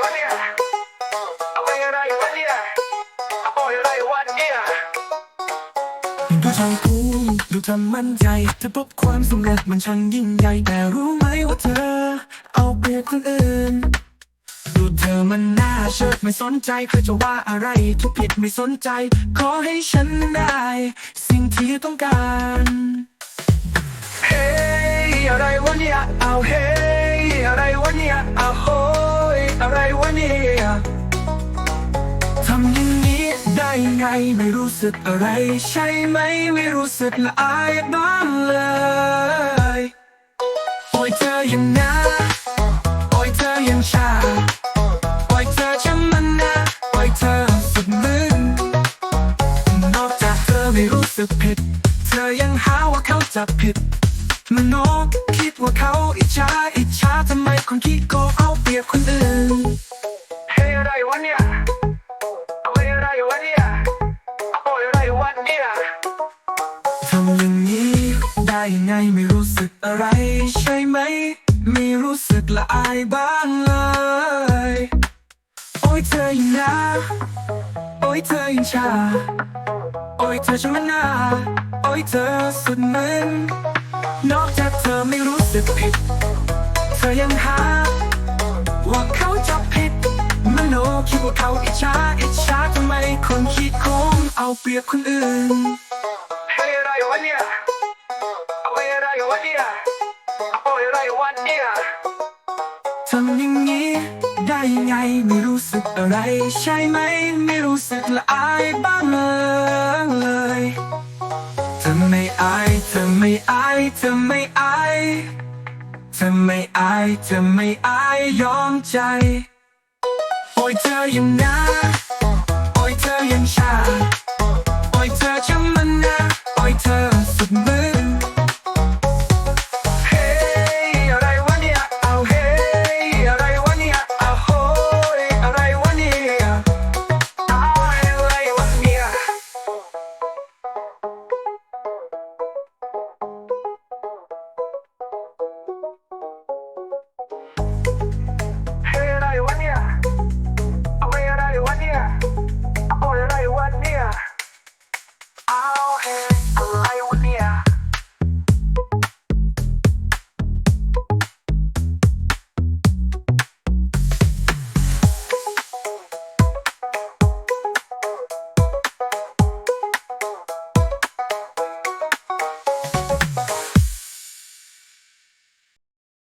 วะเนี่ยเอาไปอะไรวะเนี่ยเอาไปอะไรวะเนี่ยดูทางกูดูทำมั่นใจจะพบความสำเร็จมันช่างยิ่งใหญ่แต่รู้ไหมว่าเธอ เอาเปรียบคนอื่นดูเธอมันน่าเชิดไม่สนใจใครจะว่าอะไรทุกผิดไม่สนใจ ขอให้ฉันได้ สิ่งที่ต้องการเฮ้ยอะไรวะเนี่ยเอาเฮ้ยอะไรวะเนี่ยเอาโฮ อะไรวะเนี่ยทำอย่างนี้ได้ไงไม่รู้สึกอะไร ใช่ไหมไม่รู้สึกละอายบ้างเลยโอ้ยเธอยังนะโอ้ยเธอยังชาโอ้ยเธอช่างมันนะโอ้ยเธอสุดมึนนอกจากเธอไม่รู้สึกผิด เธอยังหาว่าเขาจับผิดมโนคิด ว่าเขาอิจฉาอิจฉาทำไมคนคิดโกงเอาเปรียบคนอื่นเฮ้ยอะไรวะเนี่ยเอาไปอะไรวะเนี่ยเอาไปอะไรวะเนี่ยทำอย่างนี้ได้ยังไงไม่รู้สึกอะไรใช่ไหม ไม่รู้สึกละอายบ้างเลย โอ้ยเธอยังนะ โอ้ยเธอยังชา โอ้ยเธอช่างมันนาโอ้ยเธอสุดมึนนอกจากเธอไม่รู้ สึกผิด เธอยังหา ว่าเขาจับผิดมโนคิดว่าเขาอิจฉาอิจฉาทำไมคนคิดโกงเอาเปรียบคนอื่นเฮ้ยอะไรวะเนี่ยเอาไปอะไรวะเนี่ยเอาไปอะไรวะเนี่ยทำอย่างนี้ได้ยังไงไม่รู้สึกอะไร ใช่ไหม ไม่รู้สึกละอายบ้างเลยเธอไม่อายเธอไม่อายเธอไม่อาย เธอไม่อายเธอไม่อายยอมใจ โอ้ยเธอยังนะ โอ้ยเธอยังชา